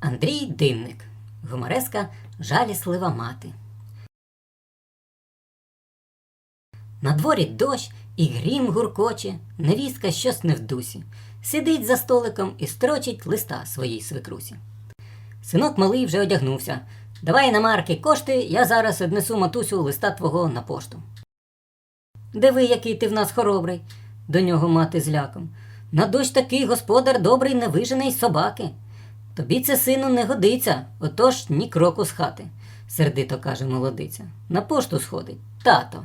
Андрій Динник, гумореска жаліслива мати. На дворі дощ і грім гуркоче, невістка щось не в дусі. Сидить за столиком і строчить листа своїй свекрусі. Синок малий вже одягнувся. Давай на марки кошти, я зараз однесу матусю листа твого на пошту. Диви, який ти в нас хоробрий, до нього мати з ляком. На дощ такий господар добрий не вижений собаки. Тобі це, сину, не годиться, отож ні кроку з хати, сердито каже молодиця. На пошту сходить. Тато.